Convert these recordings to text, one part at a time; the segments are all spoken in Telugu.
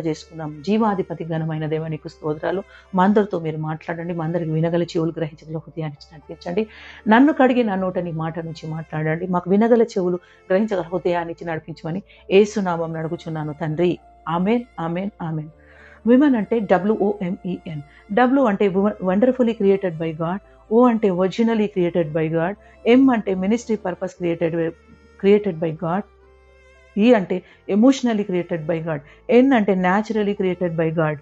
చేసుకుందాం. జీవాధిపతి ఘనమైన దేవానికి స్తోత్రాలు. మా అందరితో మీరు మాట్లాడండి. మా అందరికి వినగల చెవులు గ్రహించగల హృదయాన్ని నడిపించండి. నన్ను కడిగి నా నోట నీ మాట నుంచి మాట్లాడండి. మాకు వినగల చెవులు గ్రహించగల హృదయాన్ని నడిపించమని ఏసునామం నడుగుచున్నాను తండ్రి. Amen amen amen. విమెన్ అంటే డబ్ల్యూఓఎంఈఎన్ డబ్ల్యూ అంటే wonderfully created by God. O అంటే originally created by God. M అంటే ministry purpose created created by God. E అంటే emotionally created by God N అంటే న్యాచురలీ క్రియేటెడ్ బై గాడ్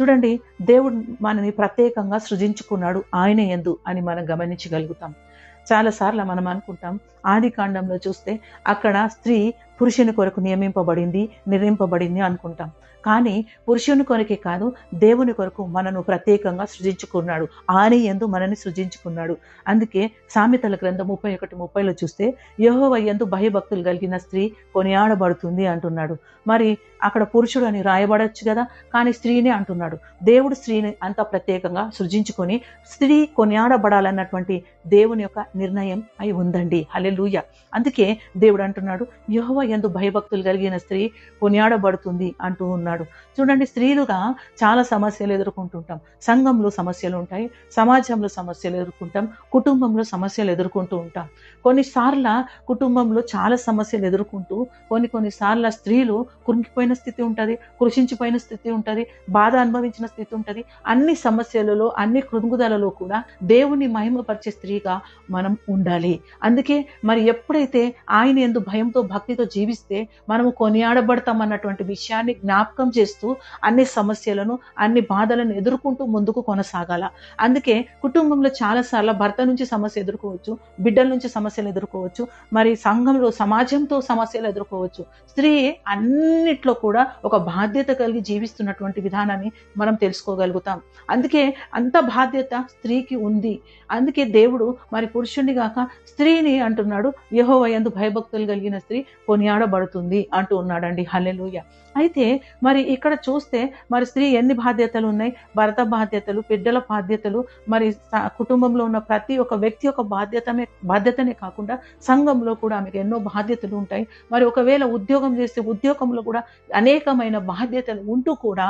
చూడండి దేవుడు మనని ప్రత్యేకంగా సృజించుకున్నాడు ఆయన ఎందు అని మనం గమనించగలుగుతాం. చాలాసార్లు మనం అనుకుంటాం ఆది కాండంలో చూస్తే అక్కడ స్త్రీ పురుషుని కొరకు నియమింపబడింది నిర్మింపబడింది అనుకుంటాం. కానీ పురుషుని కొరకే కాదు దేవుని కొరకు మనను ప్రత్యేకంగా సృజించుకున్నాడు. ఆని ఎందు మనని సృజించుకున్నాడు. అందుకే సామెతల గ్రంథం ముప్పై ఒకటి ముప్పైలో చూస్తే యహోవ ఎందు భయభక్తులు కలిగిన స్త్రీ కొనియాడబడుతుంది అంటున్నాడు. మరి అక్కడ పురుషుడు అని రాయబడచ్చు కదా కానీ స్త్రీనే అంటున్నాడు. దేవుడు స్త్రీని అంత ప్రత్యేకంగా సృజించుకొని స్త్రీ కొనియాడబడాలన్నటువంటి దేవుని యొక్క నిర్ణయం అయి ఉందండి. హలెలూయ అందుకే దేవుడు అంటున్నాడు యహోవ ఎందు భయభక్తులు కలిగిన స్త్రీ కొనియాడబడుతుంది అంటూ ఉన్నాడు. చూడండి స్త్రీలుగా చాలా సమస్యలు ఎదుర్కొంటుంటాం. సంఘంలో సమస్యలు ఉంటాయి సమాజంలో సమస్యలు ఎదుర్కొంటాం కుటుంబంలో సమస్యలు ఎదుర్కొంటూ ఉంటాం. కొన్నిసార్ల కుటుంబంలో చాలా సమస్యలు ఎదుర్కొంటూ కొన్ని కొన్నిసార్ల స్త్రీలు కురింకిపోయిన స్థితి ఉంటుంది కృషించిపోయిన స్థితి ఉంటుంది బాధ అనుభవించిన స్థితి ఉంటుంది. అన్ని సమస్యలలో అన్ని కృంగుదలలో కూడా దేవుని మహిమపరిచే స్త్రీగా మనం ఉండాలి. అందుకే మరి ఎప్పుడైతే ఆయన ఎందు భయంతో భక్తితో జీవిస్తే మనము కొనియాడబడతాం అన్నటువంటి విషయాన్ని జ్ఞాపకం చేస్తూ అన్ని సమస్యలను అన్ని బాధలను ఎదుర్కొంటూ ముందుకు కొనసాగాల. అందుకే కుటుంబంలో చాలాసార్లు భర్త నుంచి సమస్య ఎదుర్కోవచ్చు బిడ్డల నుంచి సమస్యలు ఎదుర్కోవచ్చు మరి సంఘంలో సమాజంతో సమస్యలు ఎదుర్కోవచ్చు. స్త్రీ అన్నిట్లో కూడా ఒక బాధ్యత కలిగి జీవిస్తున్నటువంటి విధానాన్ని మనం తెలుసుకోగలుగుతాం. అందుకే అంత బాధ్యత స్త్రీకి ఉంది. అందుకే దేవుడు మరి పురుషుణ్ణి గాక స్త్రీని అంటున్నాడు. యహోవయందు భయభక్తులు కలిగిన స్త్రీ కొనియాడబడుతుంది అంటూ ఉన్నాడండి. హల్లెలూయ. అయితే మరి ఇక్కడ చూస్తే మరి స్త్రీ ఎన్ని బాధ్యతలు ఉన్నాయి? భర్త బాధ్యతలు బిడ్డల బాధ్యతలు మరి కుటుంబంలో ఉన్న ప్రతి ఒక్క వ్యక్తి యొక్క బాధ్యతమే బాధ్యతనే కాకుండా సంఘంలో కూడా ఆమెకు ఎన్నో బాధ్యతలు ఉంటాయి. మరి ఒకవేళ ఉద్యోగం చేస్తే ఉద్యోగంలో కూడా అనేకమైన బాధ్యతలు ఉంటూ కూడా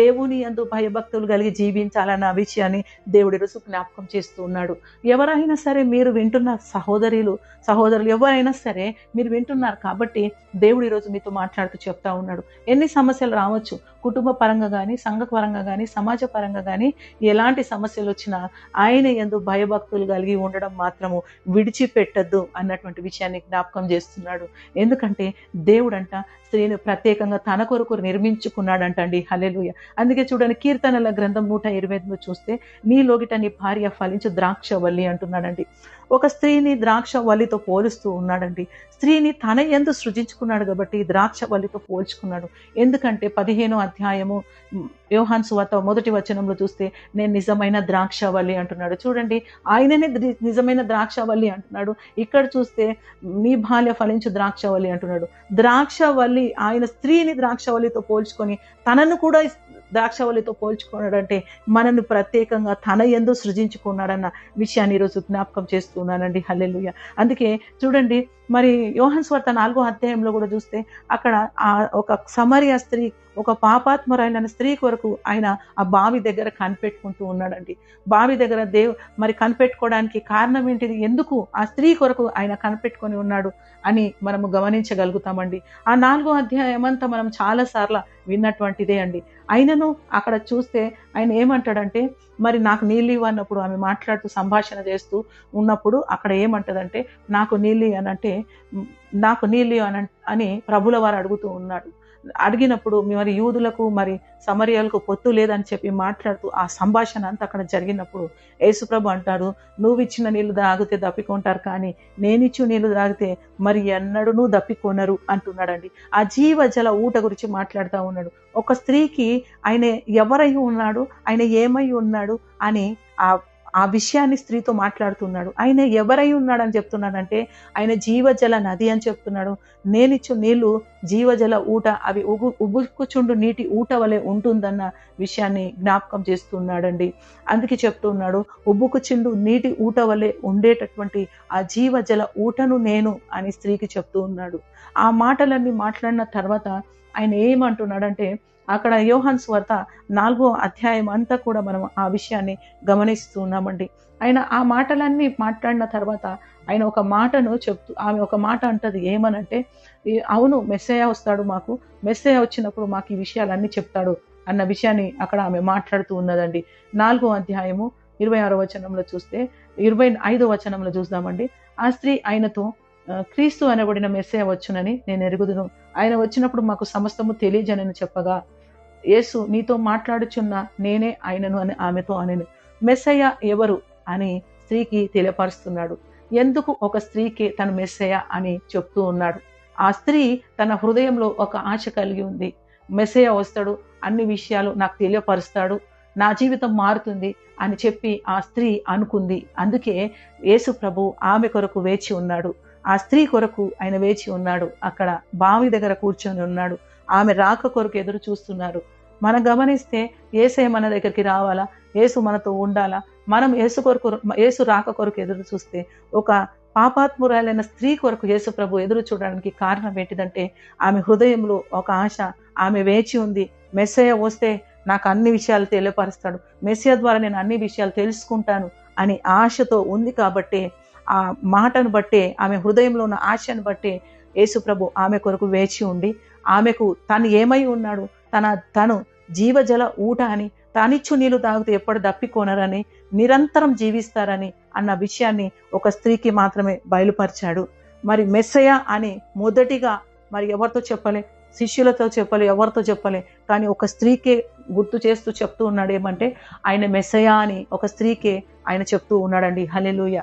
దేవుని ఎందు భయభక్తులు కలిగి జీవించాలన్న విషయాన్ని దేవుడి రుసు జ్ఞాపకం చేస్తూ ఉన్నాడు. ఎవరైనా సరే మీరు వింటున్న సహోదరులు సహోదరులు ఎవరైనా సరే మీరు వింటున్నారు కాబట్టి దేవుడు ఈరోజు మీతో మాట్లాడుతూ చెప్తా ఉన్నాడు. ఎన్ని సమస్యలు రావచ్చు కుటుంబ పరంగా కానీ సంఘ పరంగా కానీ సమాజ పరంగా కానీ ఎలాంటి సమస్యలు వచ్చినా ఆయన ఎందు భయభక్తులు కలిగి ఉండడం మాత్రము విడిచిపెట్టద్దు అన్నటువంటి విషయాన్ని జ్ఞాపకం చేస్తున్నాడు. ఎందుకంటే దేవుడంట స్త్రీని ప్రత్యేకంగా తన కొరకు నిర్మించుకున్నాడంట అండి హలెలుయ అందుకే చూడండి కీర్తనల గ్రంథం నూట ఇరవై ఐదులో చూస్తే నీలోగిట నీ భార్య ఫలించు ద్రాక్ష వల్లి అంటున్నాడండి. ఒక స్త్రీని ద్రాక్ష వల్లితో పోలుస్తూ ఉన్నాడండి. స్త్రీని తన ఎందు సృజించుకున్నాడు కాబట్టి ద్రాక్ష వల్లితో పోల్చుకున్నాడు. ఎందుకంటే పదిహేను అధ్యాయము యోహాన్ సువార్త మొదటి వచనంలో చూస్తే నేను నిజమైన ద్రాక్షవల్లి అంటున్నాడు. చూడండి ఆయననే నిజమైన ద్రాక్షవల్లి అంటున్నాడు. ఇక్కడ చూస్తే నీ బాల్య ఫలించు ద్రాక్షవల్లి అంటున్నాడు. ద్రాక్షవల్లి ఆయన స్త్రీని ద్రాక్షవల్లితో పోల్చుకొని తనను కూడా ద్రాక్షవల్లితో పోల్చుకున్నాడంటే మనను ప్రత్యేకంగా తన ఎందు సృజించుకున్నాడన్న విషయాన్ని ఈరోజు జ్ఞాపకం చేస్తున్నానండి. హల్లెలుయ. అందుకే చూడండి మరి యోహన్ స్వార్త నాలుగో అధ్యాయంలో కూడా చూస్తే అక్కడ ఆ ఒక సమరియ స్త్రీ ఒక పాపాత్మరైన స్త్రీ కొరకు ఆయన ఆ బావి దగ్గర కనిపెట్టుకుంటూ ఉన్నాడండి. బావి దగ్గర దేవ్ మరి కనిపెట్టుకోవడానికి కారణం ఏంటిది? ఎందుకు ఆ స్త్రీ కొరకు ఆయన కనిపెట్టుకొని ఉన్నాడు అని మనము గమనించగలుగుతామండి. ఆ నాలుగో అధ్యాయం అంతా మనం చాలాసార్లు విన్నటువంటిదే అండి. ఆయనను అక్కడ చూస్తే ఆయన ఏమంటాడంటే మరి నాకు నీళ్ళు ఇవ్వన్నప్పుడు ఆమె మాట్లాడుతూ సంభాషణ చేస్తూ ఉన్నప్పుడు అక్కడ ఏమంటదంటే నాకు నీళ్ళు అని అంటే నాకు నీళ్ళు అని అని ప్రభుల వారు అడుగుతూ ఉన్నాడు. అడిగినప్పుడు మరి యూదులకు మరి సమర్యాలకు పొత్తు లేదని చెప్పి మాట్లాడుతూ ఆ సంభాషణ అంతా అక్కడ జరిగినప్పుడు యేసుప్రభు అంటాడు నువ్వు ఇచ్చిన నీళ్ళు తాగితే దప్పికొంటారు కానీ నేనిచ్చు నీళ్ళు తాగితే మరి ఎన్నడూ దప్పికొనరు అంటున్నాడండి. ఆ జీవజల ఊట గురించి మాట్లాడుతూ ఉన్నాడు. ఒక స్త్రీకి ఆయన ఎవరై ఉన్నాడు ఆయన ఏమై ఉన్నాడు అని ఆ ఆ విషయాన్ని స్త్రీతో మాట్లాడుతున్నాడు. ఆయన ఎవరై ఉన్నాడని చెప్తున్నాడంటే ఆయన జీవజల నది అని చెప్తున్నాడు. నేనిచ్చు నీళ్ళు జీవజల ఊట అవి ఉగు ఉబుకుచుండు నీటి ఊట వలె ఉంటుందన్న విషయాన్ని జ్ఞాపకం చేస్తున్నాడండి. అందుకే చెప్తున్నాడు ఉబ్బుకుచుండు నీటి ఊట వలె ఉండేటటువంటి ఆ జీవజల ఊటను నేను అని స్త్రీకి చెప్తూ ఉన్నాడు ఆ మాటలన్నీ మాట్లాడిన తర్వాత ఆయన ఏమంటున్నాడంటే అక్కడ యోహాన్ స్వార్త నాలుగో అధ్యాయం అంతా కూడా మనం ఆ విషయాన్ని గమనిస్తున్నామండి. ఆయన ఆ మాటలన్నీ మాట్లాడిన తర్వాత ఆయన ఒక మాటను చెప్తూ ఆమె ఒక మాట అంటది ఏమనంటే అవును మెస్సయ్య వస్తాడు మాకు మెస్సయ్య వచ్చినప్పుడు మాకు ఈ విషయాలన్నీ చెప్తాడు అన్న విషయాన్ని అక్కడ ఆమె మాట్లాడుతూ ఉన్నదండి. నాలుగో అధ్యాయము ఇరవై ఆరో వచనంలో చూస్తే ఇరవై ఐదో వచనంలో చూద్దామండి. ఆ స్త్రీ ఆయనతో క్రీస్తు అనబడిన మెస్సయ్య వచ్చునని నేను ఎరుగుదును. ఆయన వచ్చినప్పుడు మాకు సమస్తము తెలియజనని చెప్పగా యేసు నీతో మాట్లాడుచున్న నేనే ఆయనను అని ఆమెతో అనెను. మెస్సయ్య ఎవరు అని స్త్రీకి తెలియపరుస్తున్నాడు. ఎందుకు ఒక స్త్రీకి తన మెస్సయ్య అని చెప్తూ ఉన్నాడు. ఆ స్త్రీ తన హృదయంలో ఒక ఆశ కలిగి ఉంది. మెస్సయ్య వస్తాడు అన్ని విషయాలు నాకు తెలియపరుస్తాడు నా జీవితం మారుతుంది అని చెప్పి ఆ స్త్రీ అనుకుంది. అందుకే యేసు ప్రభు ఆమె కొరకు వేచి ఉన్నాడు. ఆ స్త్రీ కొరకు ఆయన వేచి ఉన్నాడు. అక్కడ బావి దగ్గర కూర్చొని ఉన్నాడు. ఆమె రాక కొరకు ఎదురు చూస్తున్నారు. మనం గమనిస్తే ఏసే మన దగ్గరికి రావాలా? యేసు మనతో ఉండాలా? మనం యేసు కొరకు యేసు రాక కొరకు ఎదురు చూస్తే ఒక పాపాత్మురాలైన స్త్రీ కొరకు యేసు ప్రభు ఎదురు చూడడానికి కారణం ఏంటిదంటే ఆమె హృదయంలో ఒక ఆశ ఆమె వేచి ఉంది మెస్సయ వస్తే నాకు అన్ని విషయాలు తెలియపరుస్తాడు. మెస్సయ ద్వారా నేను అన్ని విషయాలు తెలుసుకుంటాను అని ఆశతో ఉంది కాబట్టి ఆ మాటను బట్టే ఆమె హృదయంలో ఉన్న ఆశను బట్టే యేసు ప్రభు ఆమె కొరకు వేచి ఉండి ఆమెకు తను ఏమై ఉన్నాడు తన తను జీవజల ఊట అని తానిచ్చు నీళ్ళు తాగితే ఎప్పుడు దప్పికోనరని నిరంతరం జీవిస్తారని అన్న విషయాన్ని ఒక స్త్రీకి మాత్రమే బయలుపరిచాడు. మరి మెస్సయ అని మొదటిగా మరి ఎవరితో చెప్పలే? శిష్యులతో చెప్పలే ఎవరితో చెప్పలే? కానీ ఒక స్త్రీకే గుర్తు చేస్తూ చెప్తూ ఉన్నాడు ఏమంటే ఆయన మెస్సయా అని ఒక స్త్రీకే ఆయన చెప్తూ ఉన్నాడండి. హలెలుయ